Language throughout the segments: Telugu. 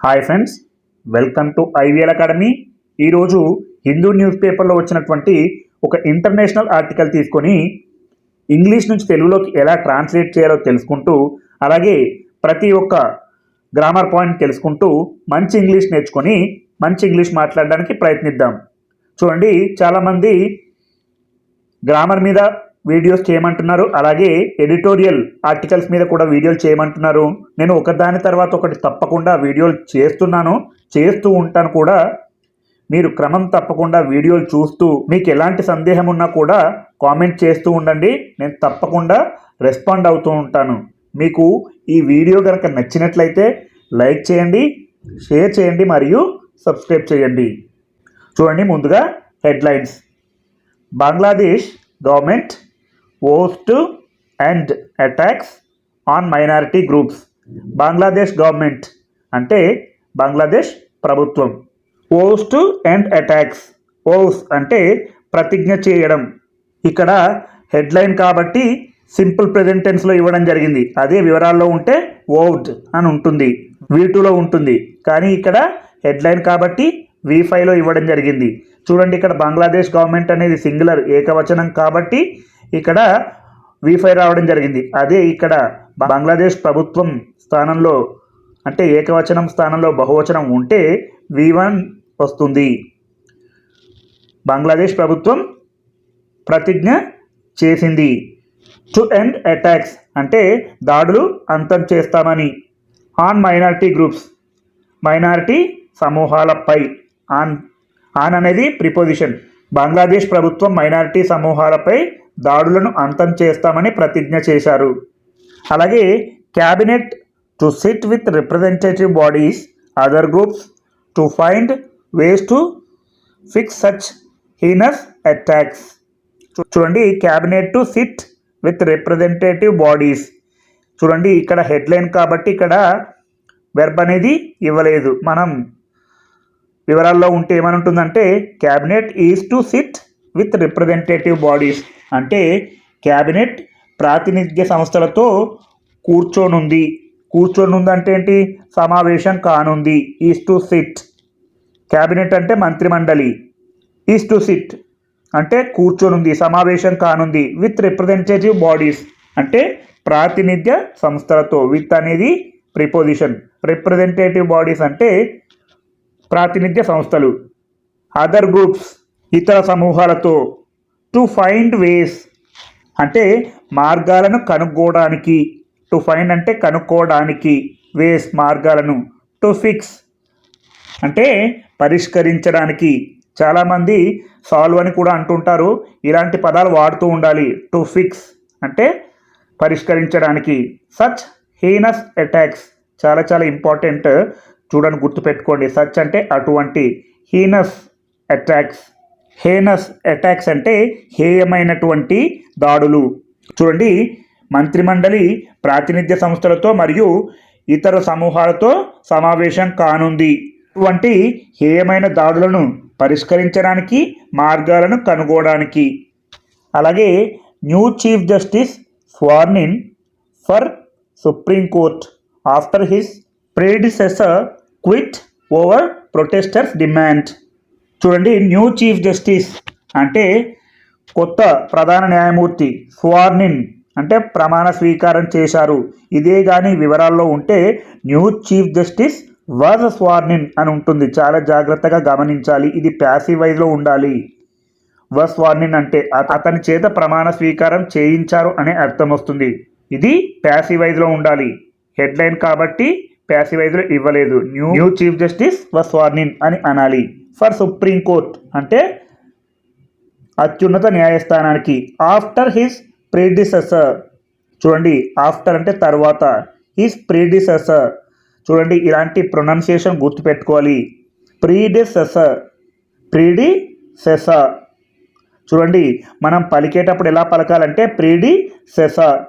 Hi friends welcome to IVL academy. ఈరోజు హిందూ న్యూస్ పేపర్లో వచ్చినటువంటి ఒక ఇంటర్నేషనల్ ఆర్టికల్ తీసుకొని ఇంగ్లీష్ నుంచి తెలుగులోకి ఎలా ట్రాన్స్లేట్ చేయాలో తెలుసుకుంటూ అలాగే ప్రతి ఒక్క గ్రామర్ పాయింట్ తెలుసుకుంటూ మంచి ఇంగ్లీష్ నేర్చుకొని మంచి ఇంగ్లీష్ మాట్లాడడానికి ప్రయత్నిద్దాం. చూడండి చాలామంది గ్రామర్ మీద వీడియోస్ చేయమంటున్నారు. అలాగే ఎడిటోరియల్ ఆర్టికల్స్ మీద కూడా వీడియోలు చేయమంటున్నారు. నేను ఒకదాని తర్వాత ఒకటి తప్పకుండా వీడియోలు చేస్తున్నాను చేస్తూ ఉంటాను కూడా. మీరు క్రమం తప్పకుండా వీడియోలు చూస్తూ మీకు ఎలాంటి సందేహం ఉన్నా కూడా కామెంట్ చేస్తూ ఉండండి. నేను తప్పకుండా రెస్పాండ్ అవుతూ ఉంటాను. మీకు ఈ వీడియో కనుక నచ్చినట్లయితే లైక్ చేయండి షేర్ చేయండి మరియు సబ్స్క్రైబ్ చేయండి. చూడండి ముందుగా headlines. Bangladesh government vows end attacks on minority groups Bangladesh government అంటే బంగ్లాదేశ్ ప్రభుత్వం. ఓస్ట్ అండ్ అటాక్స్ ఓస్ అంటే ప్రతిజ్ఞ చేయడం. ఇక్కడ హెడ్లైన్ కాబట్టి సింపుల్ ప్రెజెంట్ టెన్స్లో ఇవ్వడం జరిగింది. అదే వివరాల్లో ఉంటే ఓవ్డ్ అని ఉంటుంది. వీ టూలో ఉంటుంది. కానీ ఇక్కడ హెడ్లైన్ కాబట్టి వి ఫైవ్లో ఇవ్వడం జరిగింది. చూడండి ఇక్కడ బంగ్లాదేశ్ గవర్నమెంట్ అనేది సింగులర్ ఏకవచనం కాబట్టి ఇక్కడ వీఫై రావడం జరిగింది. అదే ఇక్కడ బంగ్లాదేశ్ ప్రభుత్వం స్థానంలో అంటే ఏకవచనం స్థానంలో బహువచనం ఉంటే వి వన్ వస్తుంది. బంగ్లాదేశ్ ప్రభుత్వం ప్రతిజ్ఞ చేసింది. టు ఎండ్ అటాక్స్ అంటే దాడులు అంతం చేస్తామని. ఆన్ మైనారిటీ గ్రూప్స్ మైనారిటీ సమూహాలపై. ఆన్ ఆన్ అనేది ప్రిపోజిషన్ బంగ్లాదేశ్ ప్రభుత్వం మైనారిటీ సమూహాలపై దాడులను అంతం చేస్తామని ప్రతిజ్ఞ చేశారు. అలాగే cabinet to sit with representative bodies other groups to find ways to fix such heinous attacks. చూడండి cabinet to sit with representative bodies. చూడండి ఇక్కడ హెడ్లైన్ కాబట్టి ఇక్కడ వెర్బ్ అనేది ఇవ్వలేదు. మనం వివరాల్లో ఉంటే ఏమని ఉంటుందంటే cabinet is to sit with representative bodies. అంటే క్యాబినెట్ ప్రాతినిధ్య సంస్థలతో కూర్చోనుంది. కూర్చోనుంది అంటే ఏంటి? సమావేశం కానుంది. Is to SIT. క్యాబినెట్ అంటే మంత్రిమండలి. Is to sit. అంటే కూర్చోనుంది సమావేశం కానుంది విత్ రిప్రజెంటేటివ్ బాడీస్. అంటే ప్రాతినిధ్య సంస్థలతో విత్ అనేది ప్రిపోజిషన్. రిప్రజెంటేటివ్ బాడీస్ అంటే ప్రాతినిధ్య సంస్థలు. అదర్ గ్రూప్స్ ఇతర సమూహాలతో. టు ఫైండ్ వేస్ అంటే మార్గాలను కనుక్కోవడానికి. టు ఫైండ్ అంటే కనుక్కోవడానికి. వేస్ మార్గాలను. టు ఫిక్స్ అంటే పరిష్కరించడానికి. చాలామంది సాల్వ్ అని కూడా అంటుంటారు. ఇలాంటి పదాలు వాడుతూ ఉండాలి. టు ఫిక్స్ అంటే పరిష్కరించడానికి. సచ్ హీనస్ అటాక్స్ చాలా చాలా ఇంపార్టెంట్ చూడండి గుర్తుపెట్టుకోండి. సచ్ అంటే అటువంటి. హీనస్ అటాక్స్ హేనస్ అటాక్స్ అంటే హేయమైనటువంటి దాడులు. చూడండి మంత్రిమండలి ప్రాతినిధ్య సంస్థలతో మరియు ఇతర సమూహాలతో సమావేశం కానుంది. ఇటువంటి హేయమైన దాడులను పరిష్కరించడానికి మార్గాలను కనుగోడానికి అలాగే new chief justice sworn in for supreme court after his predecessor quit over protesters demand. చూడండి న్యూ చీఫ్ జస్టిస్ అంటే కొత్త ప్రధాన న్యాయమూర్తి స్వార్నిన్ అంటే ప్రమాణ స్వీకారం చేశారు. ఇదే కానీ వివరాల్లో ఉంటే new chief justice was sworn in అని ఉంటుంది. చాలా జాగ్రత్తగా గమనించాలి. ఇది ప్యాసివైజ్లో ఉండాలి. వస్ వార్నిన్ అంటే అతని చేత ప్రమాణ స్వీకారం చేయించారు అనే అర్థం వస్తుంది. ఇది ప్యాసివైజ్లో ఉండాలి. హెడ్లైన్ కాబట్టి ప్యాసివైజ్లో ఇవ్వలేదు. న్యూ న్యూ చీఫ్ జస్టిస్ వస్ వార్నిన్ అని అనాలి. For supreme court. అంటే అత్యున్నత న్యాయస్థానానికి. After his predecessor. చూడండి ఆఫ్టర్ అంటే తర్వాత. His predecessor. చూడండి ఇలాంటి ప్రొనౌన్సియేషన్ గుర్తుపెట్టుకోవాలి. ప్రీడిసెసర్. ప్రీడిసెసర్. చూడండి మనం పలికేటప్పుడు ఎలా పలకాలంటే ప్రీడి సెసర్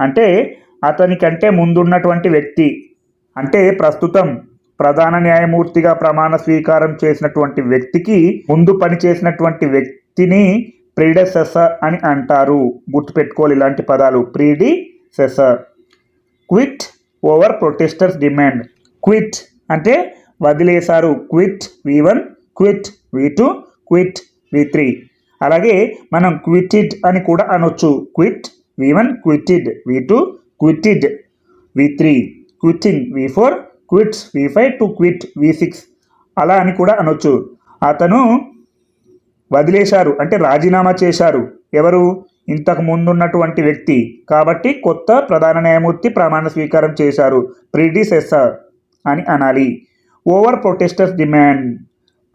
అంటే అతనికంటే ముందున్నటువంటి వ్యక్తి. అంటే ప్రస్తుతం ప్రధాన న్యాయమూర్తిగా ప్రమాణ స్వీకారం చేసినటువంటి వ్యక్తికి ముందు పనిచేసినటువంటి వ్యక్తిని ప్రీడెసెసర్ అని అంటారు. గుర్తుపెట్టుకోవాలి ఇలాంటి పదాలు. Predecessor quit over protesters demand. Quit అంటే వదిలేశారు. Quit V one quit V two quit V three. అలాగే మనం క్విటిడ్ అని కూడా అనొచ్చు. Quit V one quitted V two quitted V three. Quitting V four quits V five to quit V six అలా అని కూడా అనొచ్చు. అతను వదిలేశారు అంటే రాజీనామా చేశారు. ఎవరు? ఇంతకు ముందున్నటువంటి వ్యక్తి. కాబట్టి కొత్త ప్రధాన న్యాయమూర్తి ప్రమాణ స్వీకారం చేశారు. ప్రిడిసెసర్ అని అనాలి. Over protesters demand.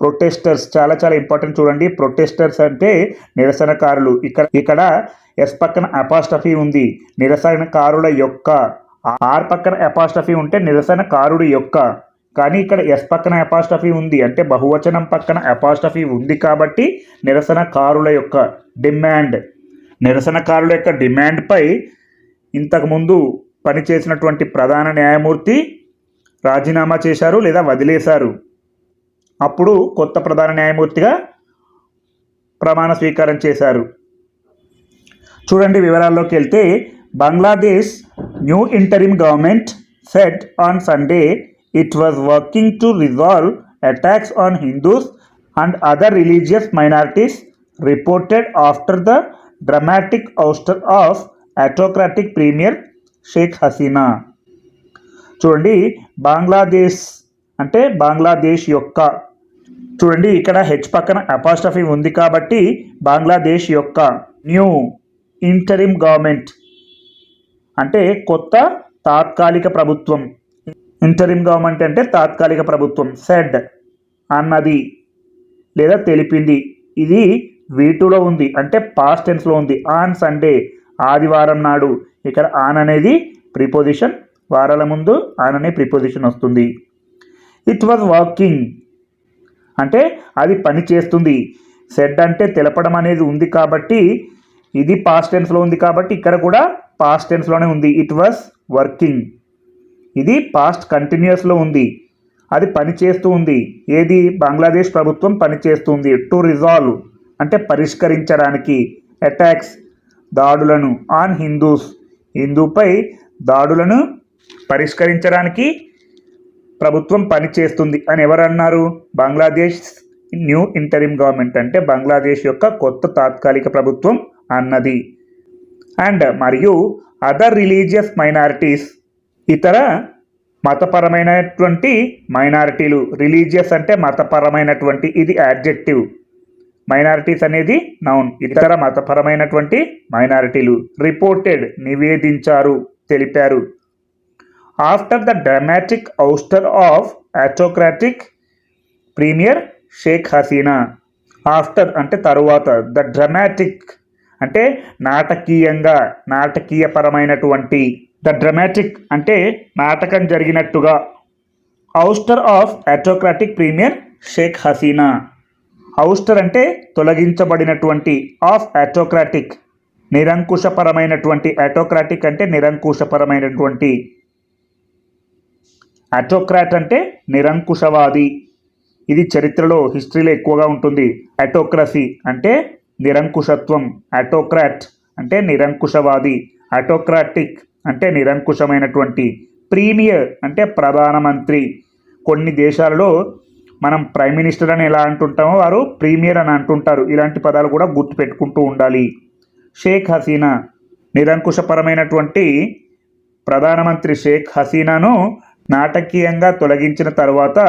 ప్రొటెస్టర్స్ చాలా చాలా ఇంపార్టెంట్ చూడండి. ప్రొటెస్టర్స్ అంటే నిరసనకారులు. ఇక్కడ ఇక్కడ ఎస్ పక్కన అపాస్టఫీ ఉంది. నిరసనకారుల యొక్క ఆర్ పక్కన ఎపాస్టఫీ ఉంటే నిరసన కారుడు యొక్క. కానీ ఇక్కడ ఎస్ పక్కన ఎపాస్టఫీ ఉంది. అంటే బహువచనం పక్కన ఎపాస్టఫీ ఉంది కాబట్టి నిరసనకారుల యొక్క డిమాండ్. నిరసనకారుల యొక్క డిమాండ్పై ఇంతకుముందు పనిచేసినటువంటి ప్రధాన న్యాయమూర్తి రాజీనామా చేశారు లేదా వదిలేశారు. అప్పుడు కొత్త ప్రధాన న్యాయమూర్తిగా ప్రమాణ స్వీకారం చేశారు. చూడండి వివరాల్లోకి వెళ్తే Bangladesh new interim government said on Sunday it was working to resolve attacks on Hindus and other religious minorities reported after the dramatic ouster of autocratic premier Sheikh Hasina చూడండి బంగ్లాదేశ్ అంటే బంగ్లాదేశ్ యొక్క చూడండి ఇక్కడ హెచ్ పక్కన అపాస్టఫీ ఉంది కాబట్టి బంగ్లాదేశ్ యొక్క న్యూ ఇంటరిమ్ గవర్నమెంట్ అంటే కొత్త తాత్కాలిక ప్రభుత్వం. ఇంటరిమ్ గవర్నమెంట్ అంటే తాత్కాలిక ప్రభుత్వం. సెడ్ అన్నది లేదా తెలిపింది. ఇది వీటులో ఉంది. అంటే పాస్ట్ టెన్స్లో ఉంది. ఆన్ సండే ఆదివారం నాడు. ఇక్కడ ఆన్ అనేది ప్రిపోజిషన్ వారాల ముందు ఆన్ అనే ప్రిపోజిషన్ వస్తుంది. ఇట్ వాజ్ వాకింగ్ అంటే అది పని చేస్తుంది సెడ్ అంటే తెలపడం అనేది ఉంది కాబట్టి ఇది పాస్ట్ టెన్స్లో ఉంది కాబట్టి ఇక్కడ కూడా పాస్ట్ టెన్స్లోనే ఉంది. ఇట్ వాజ్ వర్కింగ్ ఇది పాస్ట్ కంటిన్యూస్లో ఉంది. అది పనిచేస్తూ ఉంది. ఏది? బంగ్లాదేశ్ ప్రభుత్వం పనిచేస్తుంది. టు రిజాల్వ్ అంటే పరిష్కరించడానికి. అటాక్స్ దాడులను. ఆన్ హిందూస్ హిందూపై దాడులను పరిష్కరించడానికి ప్రభుత్వం పనిచేస్తుంది అని ఎవరన్నారు? బంగ్లాదేశ్ న్యూ ఇంటరిమ్ గవర్నమెంట్ అంటే బంగ్లాదేశ్ యొక్క కొత్త తాత్కాలిక ప్రభుత్వం అన్నది. అండ్ మరియు అదర్ రిలీజియస్ మైనారిటీస్ ఇతర మతపరమైనటువంటి మైనారిటీలు రిలీజియస్ అంటే మతపరమైనటువంటి ఇది యాడ్జెక్టివ్ మైనారిటీస్ అనేది నౌన్ ఇతర మతపరమైనటువంటి మైనారిటీలు. రిపోర్టెడ్ నివేదించారు తెలిపారు. After the dramatic ouster of autocratic premier Sheikh Hasina after అంటే తరువాత ద డ్రమాటిక్ అంటే నాటకీయంగా నాటకీయపరమైనటువంటి ద డ్రమాటిక్ అంటే నాటకం జరిగినట్టుగా. Ouster of autocratic premier Sheikh Hasina. Ouster అంటే తొలగించబడినటువంటి ఆఫ్ ఎటోక్రాటిక్ నిరంకుశపరమైనటువంటి అటోక్రాటిక్ అంటే నిరంకుశపరమైనటువంటి. అటోక్రాట్ అంటే నిరంకుశవాది. ఇది చరిత్రలో హిస్టరీలో ఎక్కువగా ఉంటుంది. అటోక్రసీ అంటే నిరంకుశత్వం అటోక్రాట్ అంటే నిరంకుశవాది అటోక్రాటిక్ అంటే నిరంకుశమైనటువంటి ప్రీమియర్ అంటే ప్రధానమంత్రి. కొన్ని దేశాలలో మనం ప్రైమ్ మినిస్టర్ అని ఎలా అంటుంటామో వారు ప్రీమియర్ అని అంటుంటారు. ఇలాంటి పదాలు కూడా గుర్తుపెట్టుకుంటూ ఉండాలి. షేక్ హసీనా నిరంకుశపరమైనటువంటి ప్రధానమంత్రి షేక్ హసీనాను నాటకీయంగా తొలగించిన తర్వాత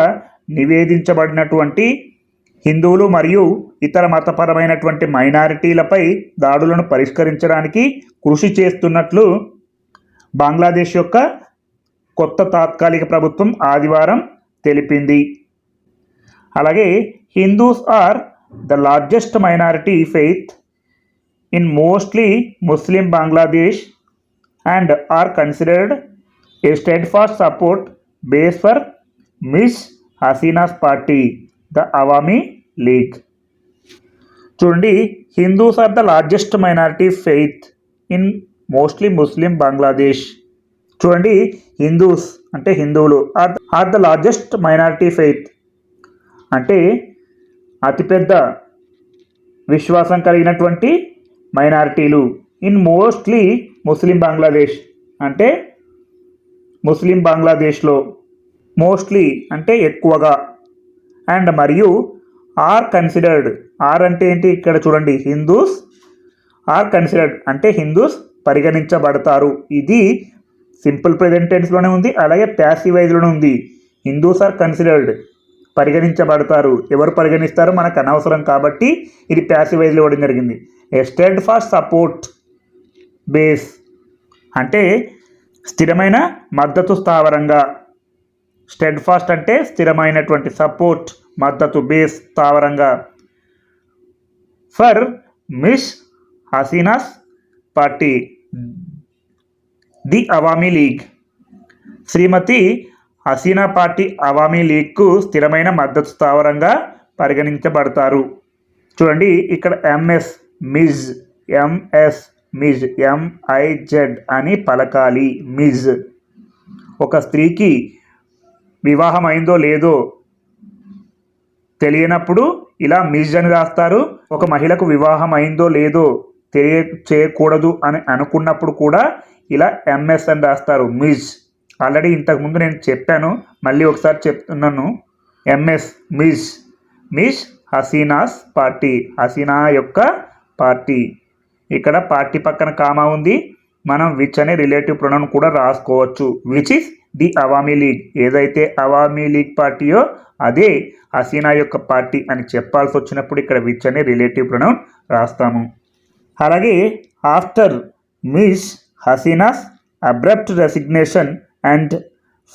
నివేదించబడినటువంటి హిందువులు మరియు ఇతర మతపరమైనటువంటి మైనారిటీలపై దాడులను పరిష్కరించడానికి కృషి చేస్తున్నట్లు బంగ్లాదేశ్ యొక్క కొత్త తాత్కాలిక ప్రభుత్వం ఆదివారం తెలిపింది. అలాగే Hindus are the largest minority faith in mostly Muslim Bangladesh and are considered a steadfast support base for miss Hasina's party. The Awami League. చూడండి Hindus are the largest minority faith in mostly Muslim Bangladesh చూడండి హిందూస్ అంటే హిందువులు are are the largest minority faith అంటే అతిపెద్ద విశ్వాసం కలిగినటువంటి మైనారిటీలు ఇన్ మోస్ట్లీ ముస్లిం బంగ్లాదేశ్ అంటే ముస్లిం బంగ్లాదేశ్లో మోస్ట్లీ అంటే ఎక్కువగా అండ్ మరియు ఆర్ కన్సిడర్డ్. ఆర్ అంటే ఏంటి? ఇక్కడ చూడండి హిందూస్ ఆర్ కన్సిడర్డ్ అంటే హిందూస్ పరిగణించబడతారు. ఇది సింపుల్ ప్రెజెంట్ టెన్స్లోనే ఉంది అలాగే ప్యాసివైజ్లోనే ఉంది. హిందూస్ ఆర్ కన్సిడర్డ్ పరిగణించబడతారు. ఎవరు పరిగణిస్తారో? మనకు అనవసరం కాబట్టి ఇది ప్యాసివైజ్లో ఇవ్వడం జరిగింది. ఎస్టెడ్ ఫార్ సపోర్ట్ బేస్ అంటే స్థిరమైన మద్దతు స్థావరంగా. స్టెడ్ ఫాస్ట్ అంటే స్థిరమైనటువంటి సపోర్ట్ మద్దతు base స్థావరంగా. For miss Hasina's party the Awami League. Shrimati Hasina party Awami లీగ్కు స్థిరమైన మద్దతు స్థావరంగా పరిగణించబడతారు. చూడండి ఇక్కడ ఎంఎస్ మిజ్ ఎంఎస్ మిజ్ ఎంఐజెడ్ అని పలకాలి. మిజ్. ఒక స్త్రీకి వివాహం అయిందో లేదో తెలియనప్పుడు ఇలా మిజ్ అని రాస్తారు. ఒక మహిళకు వివాహం అయిందో లేదో తెలియ చేయకూడదు అని అనుకున్నప్పుడు కూడా ఇలా ఎంఎస్ అని రాస్తారు. మిజ్. ఆల్రెడీ ఇంతకుముందు నేను చెప్పాను. మళ్ళీ ఒకసారి చెప్తున్నాను. MS. Ms. Ms Hasina's party. Hasina యొక్క పార్టీ. ఇక్కడ పార్టీ పక్కన కామా ఉంది. మనం విచ్ అనే రిలేటివ్ ప్రొనౌన్ కూడా రాసుకోవచ్చు. Which is the Awami League. ఏదైతే అవామీ లీగ్ పార్టీయో అదే హసీనా యొక్క పార్టీ అని చెప్పాల్సి వచ్చినప్పుడు ఇక్కడ విచ్ అనే రిలేటివ్ ప్రొనౌన్ రాస్తాము. అలాగే after miss Hasina's abrupt resignation and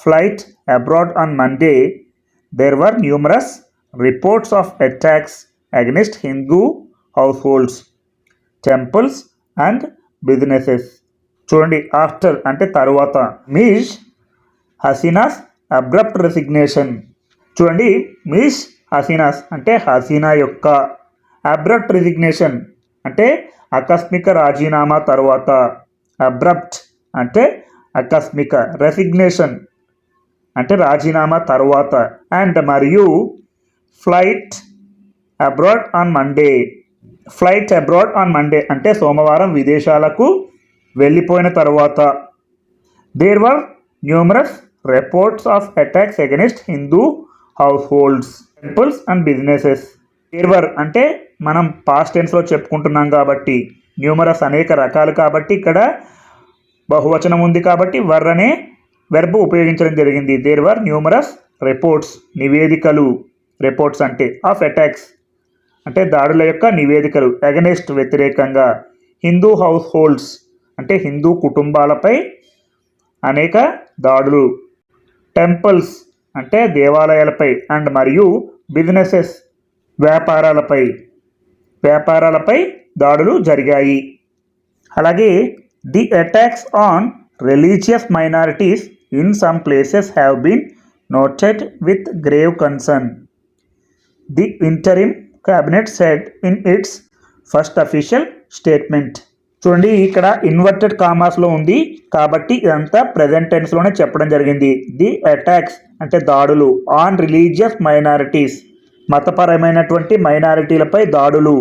flight abroad on Monday there were numerous reports of attacks against Hindu households temples and businesses. చూడండి ఆఫ్టర్ అంటే తరువాత. మీష్ హసీనాస్ అబ్రప్ట్ రెసిగ్నేషన్ చూడండి మిస్ హసీనాస్ అంటే హసీనా యొక్క అబ్రప్ట్ రెసిగ్నేషన్ అంటే ఆకస్మిక రాజీనామా తర్వాత. అబ్రప్ట్ అంటే ఆకస్మిక రెసిగ్నేషన్ అంటే రాజీనామా తర్వాత. అండ్ మరియు flight abroad on Monday. Flight abroad on Monday అంటే సోమవారం విదేశాలకు వెళ్ళిపోయిన తర్వాత. There were numerous reports of attacks against Hindu households temples and businesses there were అంటే మనం పాస్ట్ టెన్స్లో చెప్పుకుంటున్నాం కాబట్టి న్యూమరస్ అనేక రకాలు కాబట్టి ఇక్కడ బహువచనం ఉంది కాబట్టి వర్ అనే వెర్బ్ ఉపయోగించడం జరిగింది. దేర్ వర్ న్యూమరస్ రిపోర్ట్స్ నివేదికలు రిపోర్ట్స్ అంటే ఆఫ్ అటాక్స్ అంటే దాడుల యొక్క నివేదికలు అగనెస్ట్ వ్యతిరేకంగా. హిందూ హౌస్ హోల్డ్స్ అంటే హిందూ కుటుంబాలపై అనేక దాడులు టెంపుల్స్ అంటే దేవాలయాలపై అండ్ మరియు బిజినెసెస్ వ్యాపారాలపై వ్యాపారాలపై దాడులు జరిగాయి. అలాగే the attacks on religious minorities in some places have been noted with grave concern. The interim cabinet said in its first official statement. చూడండి ఇక్కడ ఇన్వర్టెడ్ కామాస్లో ఉంది. కాబట్టి ఇదంతా ప్రజెంట్ టెన్స్లోనే చెప్పడం జరిగింది. ది అటాక్స్ అంటే దాడులు ఆన్ రిలీజియస్ మైనారిటీస్ మతపరమైనటువంటి మైనారిటీలపై దాడులు.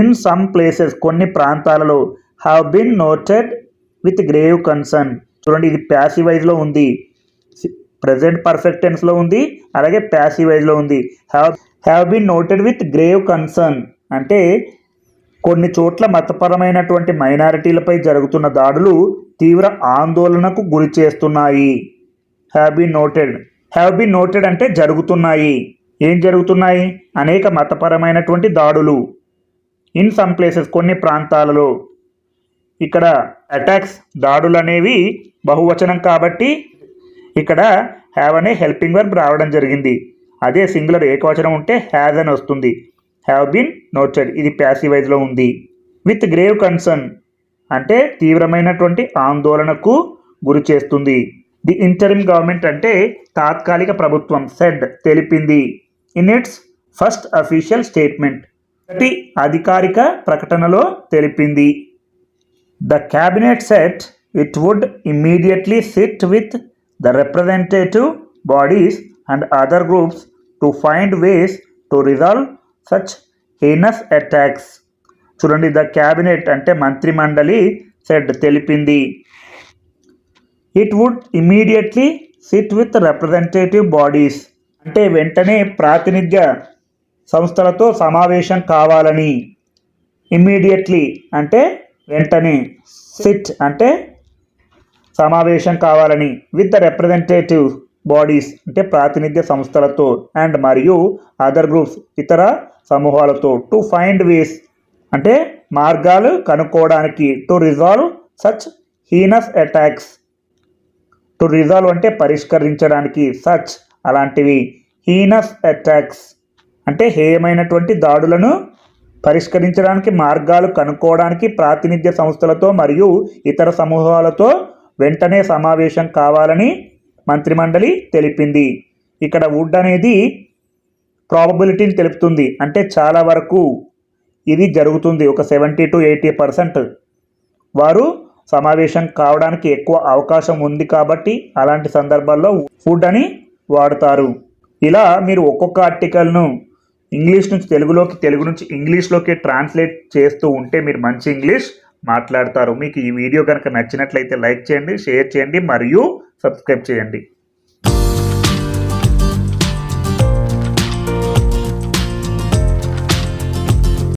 ఇన్ సమ్ ప్లేసెస్ కొన్ని ప్రాంతాలలో have been noted with grave concern చూడండి ఇది ప్యాసివైజ్లో ఉంది. ప్రజెంట్ పర్ఫెక్ట్ టెన్స్లో ఉంది. అలాగే ప్యాసివైజ్లో ఉంది. Have have been noted with grave concern అంటే కొన్ని చోట్ల మతపరమైనటువంటి మైనారిటీలపై జరుగుతున్న దాడులు తీవ్ర ఆందోళనకు గురి చేస్తున్నాయి. Have been noted have been noted అంటే జరుగుతున్నాయి. ఏం జరుగుతున్నాయి? అనేక మతపరమైనటువంటి దాడులు. ఇన్ సమ్ ప్లేసెస్ కొన్ని ప్రాంతాలలో. ఇక్కడ అటాక్స్ దాడులు అనేవి బహువచనం కాబట్టి ఇక్కడ హ్యావ్ అనే హెల్పింగ్ వర్బ్ రావడం జరిగింది. అదే సింగులర్ ఏకవచనం ఉంటే హ్యాజ్ అని వస్తుంది. హ్యావ్ బీన్ నోటెడ్ ఇది ప్యాసివైజ్లో ఉంది. విత్ గ్రేవ్ కన్సర్న్ అంటే తీవ్రమైనటువంటి ఆందోళనకు గురి చేస్తుంది. ది ఇంటరిమ్ గవర్నమెంట్ అంటే తాత్కాలిక ప్రభుత్వం సెడ్ తెలిపింది. In its first official statement ప్రతి అధికారిక ప్రకటనలో తెలిపింది. The cabinet said it would immediately sit with the representative bodies and other groups to find ways to resolve such heinous attacks చూడండి ద క్యాబినెట్ అంటే మంత్రిమండలి సెడ్ తెలిపింది. It would immediately sit with representative bodies అంటే వెంటనే ప్రాతినిధ్య సంస్థలతో సమావేశం కావాలని. ఇమ్మీడియట్లీ అంటే వెంటనే సిట్ అంటే సమావేశం కావాలని. విత్ ద రిప్రజెంటేటివ్ బాడీస్ అంటే ప్రాతినిధ్య సంస్థలతో అండ్ మరియు అదర్ గ్రూప్స్ ఇతర సమూహాలతో టు ఫైండ్ వేస్ అంటే మార్గాలు కనుక్కోవడానికి to resolve such heinous attacks to resolve అంటే పరిష్కరించడానికి సచ్ అలాంటివి హీనస్ అటాక్స్ అంటే హేయమైనటువంటి దాడులను పరిష్కరించడానికి మార్గాలు కనుక్కోవడానికి ప్రాతినిధ్య సంస్థలతో మరియు ఇతర సమూహాలతో వెంటనే సమావేశం కావాలని మంత్రిమండలి తెలిపింది. ఇక్కడ వుడ్ అనేది ప్రాబబిలిటీని తెలుపుతుంది. అంటే చాలా వరకు ఇది జరుగుతుంది. ఒక సెవెంటీ టు ఎయిటీ పర్సెంట్ వారు సమావేశం కావడానికి ఎక్కువ అవకాశం ఉంది కాబట్టి అలాంటి సందర్భాల్లో ఫుడ్ అని వాడతారు. ఇలా మీరు ఒక్కొక్క ఆర్టికల్ను ఇంగ్లీష్ నుంచి తెలుగులోకి తెలుగు నుంచి ఇంగ్లీష్లోకి ట్రాన్స్లేట్ చేస్తూ ఉంటే మీరు మంచి ఇంగ్లీష్ మాట్లాడతారు. మీకు ఈ వీడియో కనుక నచ్చినట్లయితే లైక్ చేయండి షేర్ చేయండి మరియు సబ్స్క్రైబ్ చేయండి.